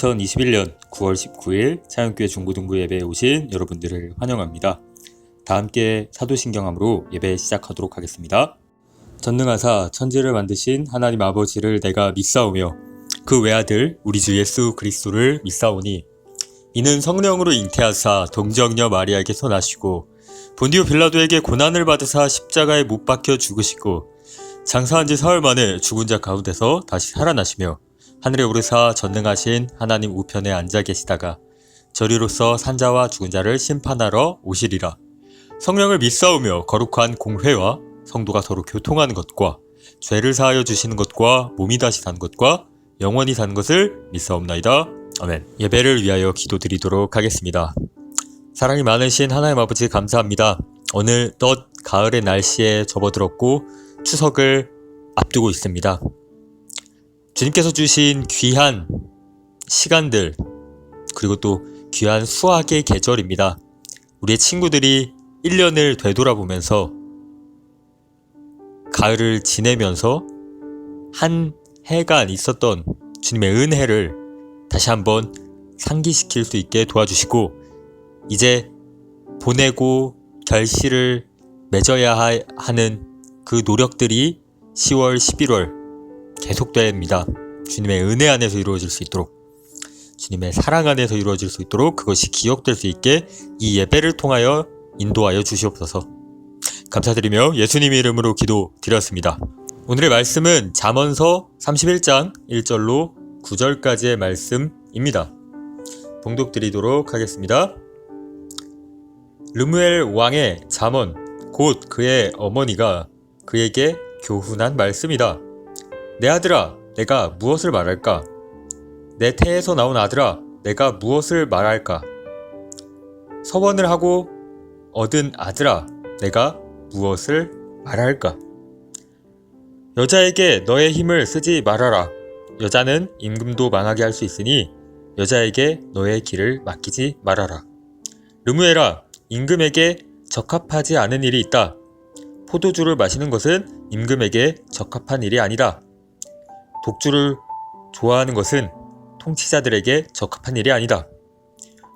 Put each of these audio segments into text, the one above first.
2021년 9월 19일 차영교회 중고등부 예배에 오신 여러분들을 환영합니다. 다 함께 사도신경함으로 예배 시작하도록 하겠습니다. 전능하사 천지를 만드신 하나님 아버지를 내가 믿사오며 그 외아들 우리 주 예수 그리스도를 믿사오니 이는 성령으로 잉태하사 동정녀 마리아에게서 나시고 본디오 빌라도에게 고난을 받으사 십자가에 못 박혀 죽으시고 장사한 지 사흘 만에 죽은 자 가운데서 다시 살아나시며 하늘에 오르사 전능하신 하나님 우편에 앉아 계시다가 저리로서 산자와 죽은 자를 심판하러 오시리라. 성령을 믿사오며 거룩한 공회와 성도가 서로 교통하는 것과 죄를 사하여 주시는 것과 몸이 다시 산 것과 영원히 산 것을 믿사옵나이다. 아멘. 예배를 위하여 기도드리도록 하겠습니다. 사랑이 많으신 하나님 아버지 감사합니다. 오늘 떳 가을의 날씨에 접어들었고 추석을 앞두고 있습니다. 주님께서 주신 귀한 시간들 그리고 또 귀한 수학의 계절입니다. 우리의 친구들이 1년을 되돌아보면서 가을을 지내면서 한 해간 있었던 주님의 은혜를 다시 한번 상기시킬 수 있게 도와주시고 이제 보내고 결실을 맺어야 하- 하는 그 노력들이 10월, 11월 계속됩니다. 주님의 은혜 안에서 이루어질 수 있도록 주님의 사랑 안에서 이루어질 수 있도록 그것이 기억될 수 있게 이 예배를 통하여 인도하여 주시옵소서. 감사드리며 예수님 이름으로 기도 드렸습니다. 오늘의 말씀은 잠언서 31장 1절로 9절까지의 말씀입니다. 봉독 드리도록 하겠습니다. 르무엘 왕의 잠언 곧 그의 어머니가 그에게 교훈한 말씀이다. 내 아들아, 내가 무엇을 말할까? 내 태에서 나온 아들아, 내가 무엇을 말할까? 서원을 하고 얻은 아들아, 내가 무엇을 말할까? 여자에게 너의 힘을 쓰지 말아라. 여자는 임금도 망하게 할 수 있으니 여자에게 너의 길을 맡기지 말아라. 르무에라, 임금에게 적합하지 않은 일이 있다. 포도주를 마시는 것은 임금에게 적합한 일이 아니다. 독주를 좋아하는 것은 통치자들에게 적합한 일이 아니다.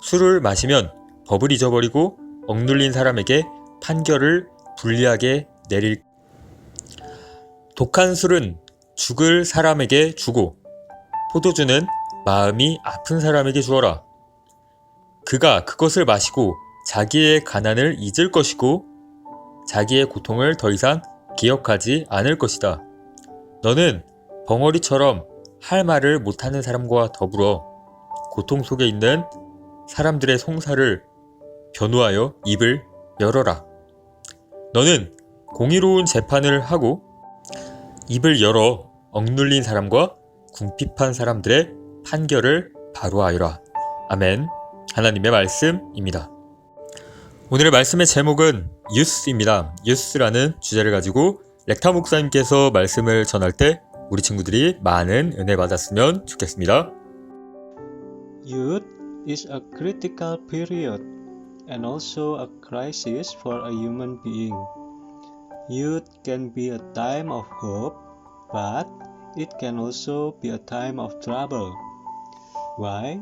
술을 마시면 법을 잊어버리고 억눌린 사람에게 판결을 불리하게 내릴 독한 술은 죽을 사람에게 주고 포도주는 마음이 아픈 사람에게 주어라. 그가 그것을 마시고 자기의 가난을 잊을 것이고 자기의 고통을 더 이상 기억하지 않을 것이다. 너는 벙어리처럼 할 말을 못하는 사람과 더불어 고통 속에 있는 사람들의 송사를 변호하여 입을 열어라. 너는 공의로운 재판을 하고 입을 열어 억눌린 사람과 궁핍한 사람들의 판결을 바로하여라. 아멘. 하나님의 말씀입니다. 오늘의 말씀의 제목은 유스입니다. 유스라는 주제를 가지고 렉타 목사님께서 말씀을 전할 때 우리 친구들이 많은 은혜 받았으면 좋겠습니다. Youth is a critical period and also a crisis for a human being. Youth can be a time of hope, but it can also be a time of trouble. Why?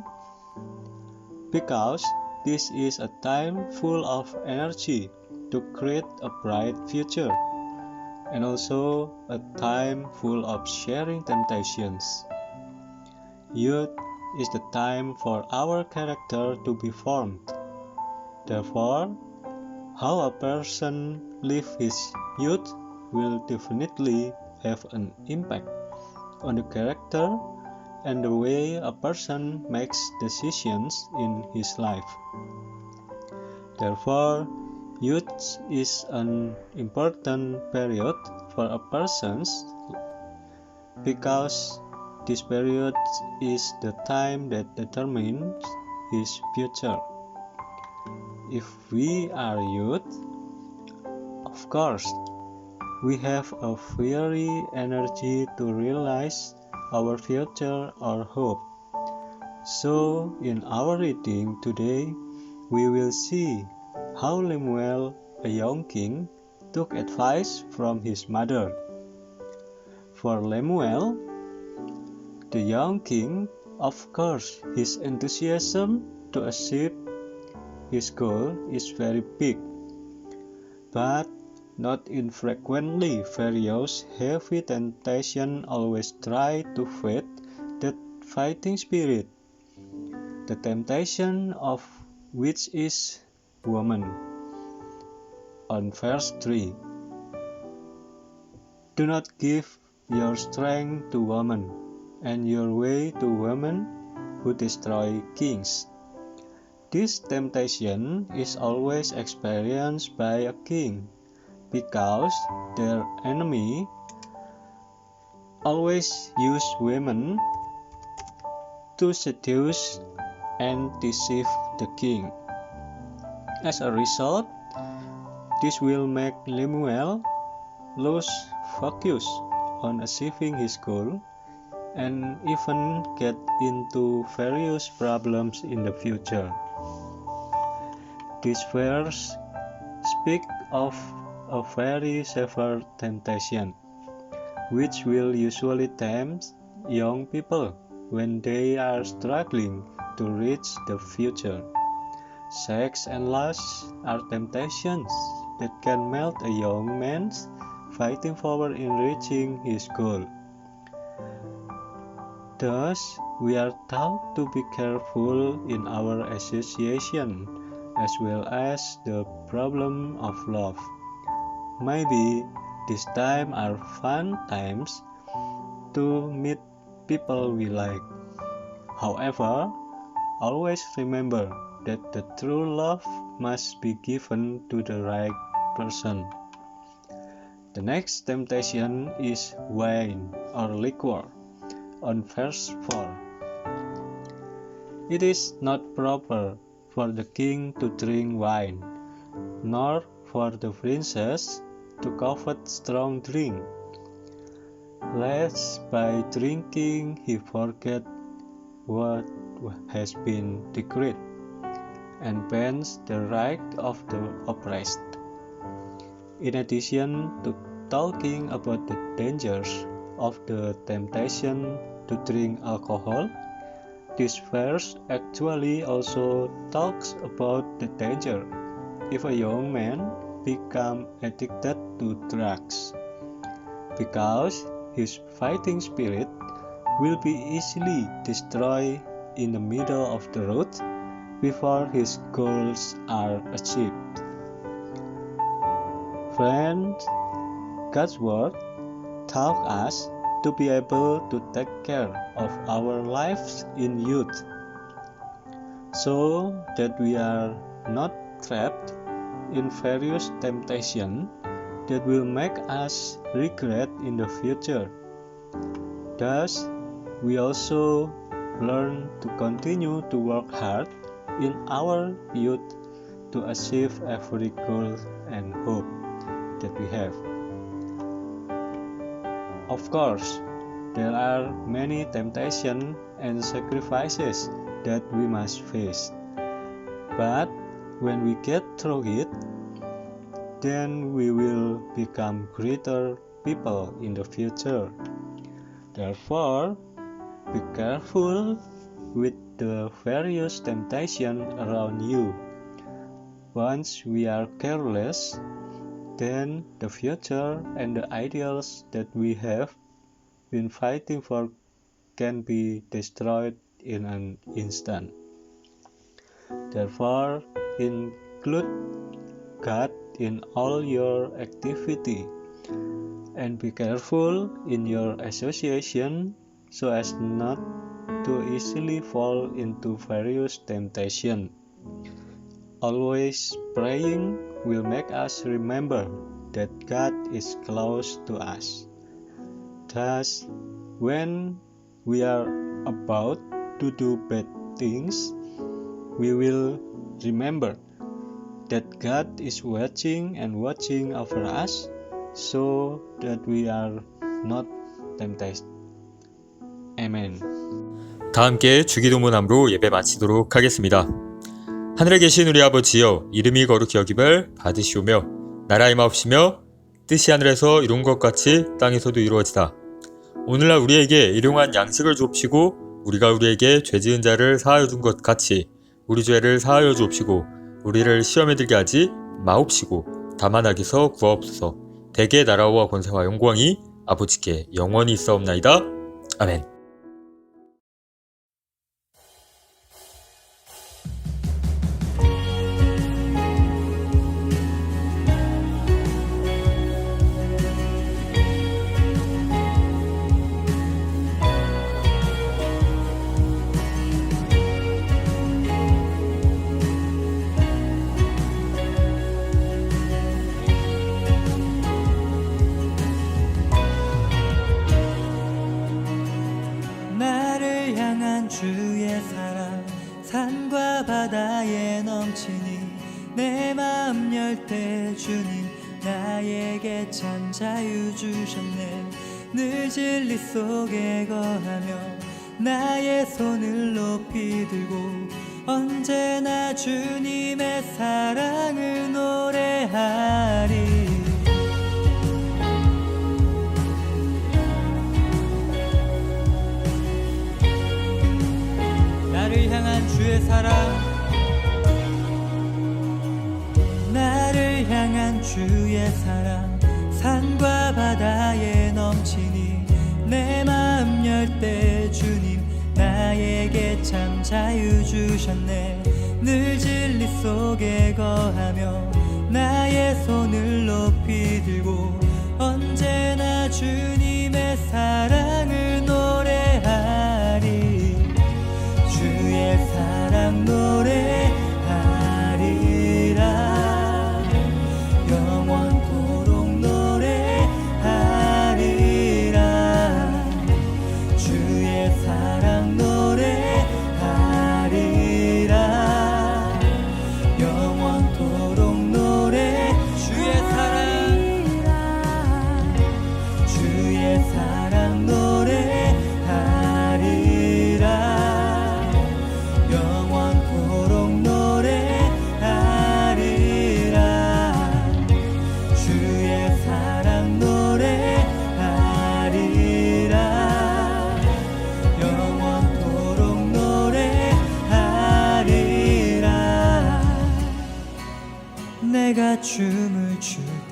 Because this is a time full of energy to create a bright future and also a time full of sharing temptations. Youth is the time for our character to be formed. Therefore, how a person lives his youth will definitely have an impact on the character and the way a person makes decisions in his life. Therefore, youth is an important period for a person's because this period is the time that determines his future. If we are youth, of course, we have a fiery energy to realize our future or hope. So, in our reading today, we will see how Lemuel, a young king, took advice from his mother. For Lemuel, the young king, of course, his enthusiasm to achieve his goal is very big, but not infrequently various heavy temptation always try to feed that fighting spirit, the temptation of which is woman. On verse 3 Do not give your strength to woman, and your way to women who destroy kings. This temptation is always experienced by a king because their enemy always use women to seduce and deceive the king. As a result, this will make Lemuel lose focus on achieving his goal and even get into various problems in the future. This verse speak of a very severe temptation, which will usually tempt young people when they are struggling to reach the future. Sex and lust are temptations that can melt a young man's fighting forward in reaching his goal. Thus, we are taught to be careful in our association as well as the problem of love. Maybe this time are fun times to meet people we like. However, always remember that the true love must be given to the right person. The next temptation is wine or liquor on verse 4. It is not proper for the king to drink wine, nor for the princess to covet strong drink, lest by drinking he forget what has been decreed, and bends the right of the oppressed. In addition to talking about the dangers of the temptation to drink alcohol, this verse actually also talks about the danger if a young man become addicted to drugs because his fighting spirit will be easily destroyed in the middle of the road before his goals are achieved. Friends, God's word taught us to be able to take care of our lives in youth so that we are not trapped in various temptations that will make us regret in the future. Thus, we also learn to continue to work hard in our youth to achieve every goal and hope that we have. Of course, there are many temptations and sacrifices that we must face. But when we get through it, then we will become greater people in the future. Therefore, be careful with the various temptations around you. Once we are careless, then the future and the ideals that we have been fighting for can be destroyed in an instant. Therefore, include God in all your activity and be careful in your association so as not to easily fall into various temptations. Always praying will make us remember that God is close to us. Thus, when we are about to do bad things, we will remember that God is watching and watching over us so that we are not tempted. Amen. 다 함께 주기도문함으로 예배 마치도록 하겠습니다. 하늘에 계신 우리 아버지여 이름이 거룩히 여김을 받으시오며 나라의 마옵시며 뜻이 하늘에서 이룬 것 같이 땅에서도 이루어지다. 오늘날 우리에게 일용한 양식을 주옵시고 우리가 우리에게 죄 지은 자를 사하여 준 것 같이 우리 죄를 사하여 주옵시고 우리를 시험에 들게 하지 마옵시고 다만 악에서 구하옵소서 대개 나라와 권세와 영광이 아버지께 영원히 있사옵나이다. 아멘. 진리 속에 거하며 나의 손을 높이 들고 언제나 주님의 사랑을 노래하리. 나를 향한 주의 사랑 나를 향한 주의 사랑 산과 바다에 넘치니 내 마음 열 때 주님 나에게 참 자유 주셨네. 늘 진리 속에 거하며 나의 손을 높이 들고 언제나 주님의 사랑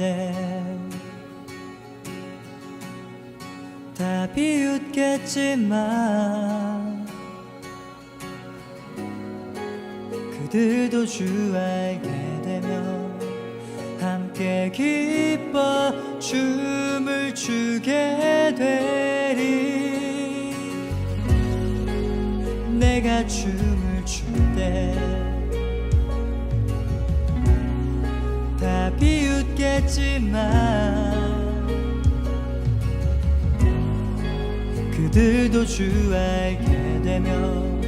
때 다 비웃겠지만 그들도 주 알게 되면 함께 기뻐 춤을 추게 되리. 비웃겠지만 그들도 주 알게 되면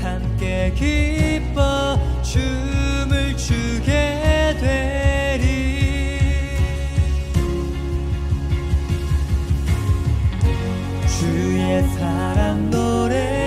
함께 기뻐 춤을 추게 되리. 주의 사랑 노래